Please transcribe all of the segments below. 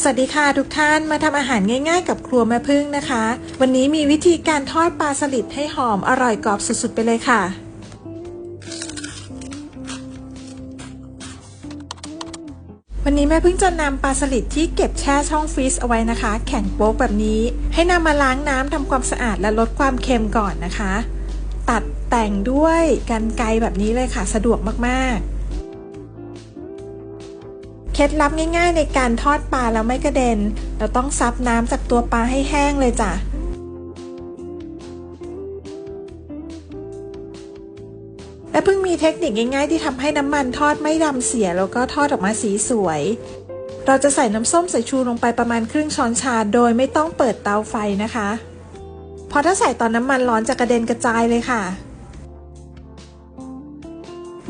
สวัสดีค่ะทุกท่านมาทำอาหารง่ายๆ กับครัวแม่พึ่งนะคะ วันนี้มีวิธีการทอดปลาสลิดให้หอมอร่อยกรอบสุดๆไปเลยค่ะ วันนี้แม่พึ่งจะนำปลาสลิดที่เก็บแช่ช่องฟรีซเอาไว้นะคะ แข็งโป๊กแบบนี้ ให้นำมาล้างน้ำทำความสะอาดและลดความเค็มก่อนนะคะ ตัดแต่งด้วยกันไกรแบบนี้เลยค่ะ สะดวกมากๆ เคล็ดลับง่าย ๆ ในการทอดปลาแล้วไม่กระเด็น เราต้องซับน้ำจากตัวปลาให้แห้งเลยจ้ะและเพิ่งมีเทคนิคง่ายๆ ที่ทำให้น้ำมันทอดไม่ดำเสียแล้วก็ทอดออกมาสีสวย เราจะใส่น้ำส้มสายชูลงไปประมาณครึ่งช้อนชาโดยไม่ต้องเปิดเตาไฟนะคะ เพราะถ้าใส่ตอนน้ำมันร้อนจะกระเด็นกระจายเลยค่ะ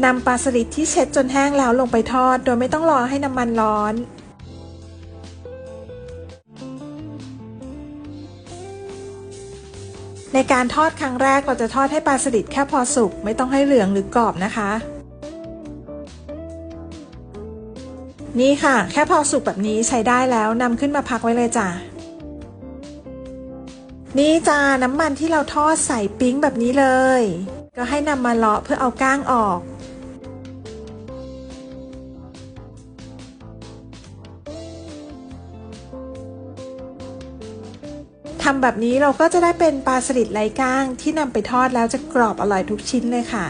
นำปลาสลิดที่เช็ดจนแห้งแล้วลงไปทอด โดยไม่ต้องรอให้น้ำมันร้อน ในการทอดครั้งแรกเราจะทอดให้ปลาสลิดแค่พอสุก ไม่ต้องให้เหลืองหรือกรอบนะคะ นี่ค่ะ แค่พอสุกแบบนี้ใช้ได้แล้วนำขึ้นมาพักไว้เลยจ้ะนี่จ้าน้ำมันที่เราทอดใส่ปิ้งแบบนี้เลย ก็ให้นำมาเลาะเพื่อเอาก้างออก ทำแบบนี้เราก็จะได้เป็นปลาสลิดไร้ก้างที่นำไปทอดแล้วจะกรอบอร่อยทุกชิ้นเลยค่ะ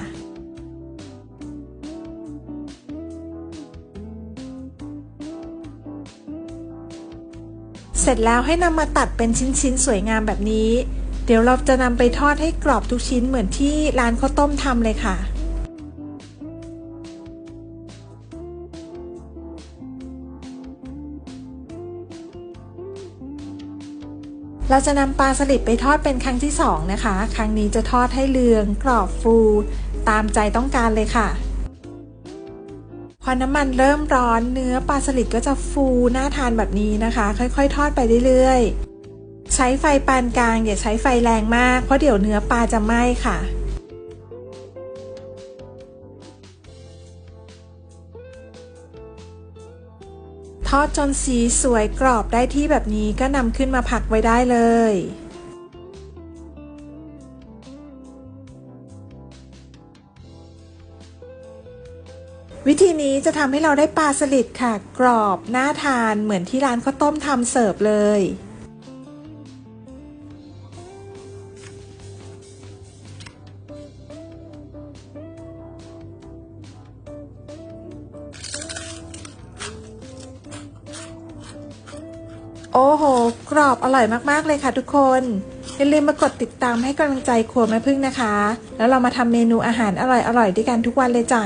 เสร็จแล้วให้นำมาตัดเป็นชิ้นๆ สวยงามแบบนี้ เดี๋ยวเราจะนำไปทอดให้กรอบทุกชิ้นเหมือนที่ร้านข้าวต้มทำเลยค่ะ เราจะนำปลาสลิดไปทอดเป็นครั้งที่สองนะคะ ครั้งนี้จะทอดให้เหลืองกรอบฟูตามใจต้องการเลยค่ะ พอน้ำมันเริ่มร้อนเนื้อปลาสลิดก็จะฟูน่าทานแบบนี้นะคะ ค่อยๆ ทอดไปเรื่อยๆ ใช้ไฟปานกลางอย่าใช้ไฟแรงมากเพราะเดี๋ยวเนื้อปลาจะไหม้ค่ะ อดจนสีสวยกรอบได้ที่แบบนี้ก็นำขึ้นมาผักไว้ได้เลยวิธีนี้จะทำให้เราได้ปลาสลิดค่ะ กรอบน่าทานเหมือนที่ร้านข้าวต้มทำเสิร์ฟเลย โอ้โห กรอบอร่อยมากๆเลยค่ะทุกคน อย่าลืมมากดติดตามให้กำลังใจครัวแม่พึ่งนะคะ แล้วเรามาทำเมนูอาหารอร่อยๆด้วยกันทุกวันเลยจ้ะ